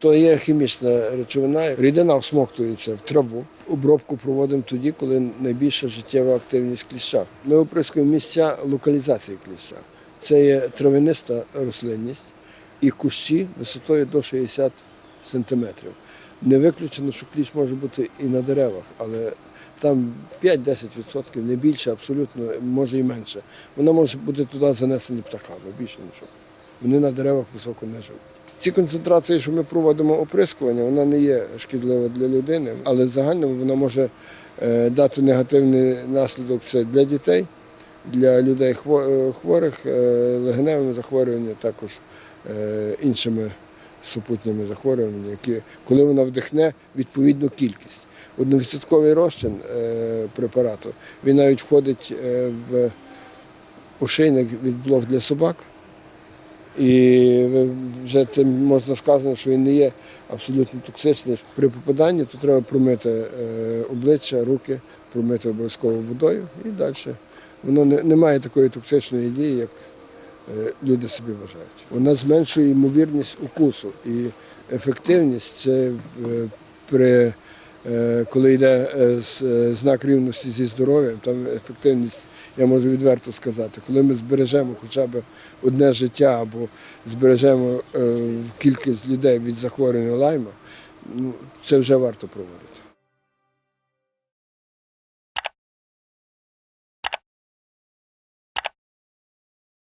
То є хімічна речовина, рідина всмоктується в траву. Обробку проводимо тоді, коли найбільша життєва активність кліща. Ми оприскуємо місця локалізації кліща. Це є травяниста рослинність і кущі висотою до 60 сантиметрів. Не виключено, що кліщ може бути і на деревах, але там 5-10%, не більше, абсолютно, може і менше. Вона може бути туди занесені птахами, більше нічого. Вони на деревах високо не живуть. Ці концентрації, що ми проводимо оприскування, вона не є шкідлива для людини, але в загальному вона може е, дати негативний наслідок це для дітей, для людей е, хворих, е, легеневими захворюваннями, також іншими супутніми захворюваннями, які, коли вона вдихне, відповідну кількість. Одновідсотковий розчин препарату, він навіть входить в ошейник від блок для собак. І вже тим можна сказати, що він не є абсолютно токсичний. При попаданні то треба промити е, обличчя, руки, промити обов'язково водою і далі. Воно не, не має такої токсичної дії, як е, люди собі вважають. Вона зменшує ймовірність укусу і ефективність це е, при коли йде е, е, знак рівності зі здоров'ям, там ефективність, я можу відверто сказати, коли ми збережемо хоча б одне життя або збережемо е, кількість людей від захворювання лайма, ну, це вже варто проводити.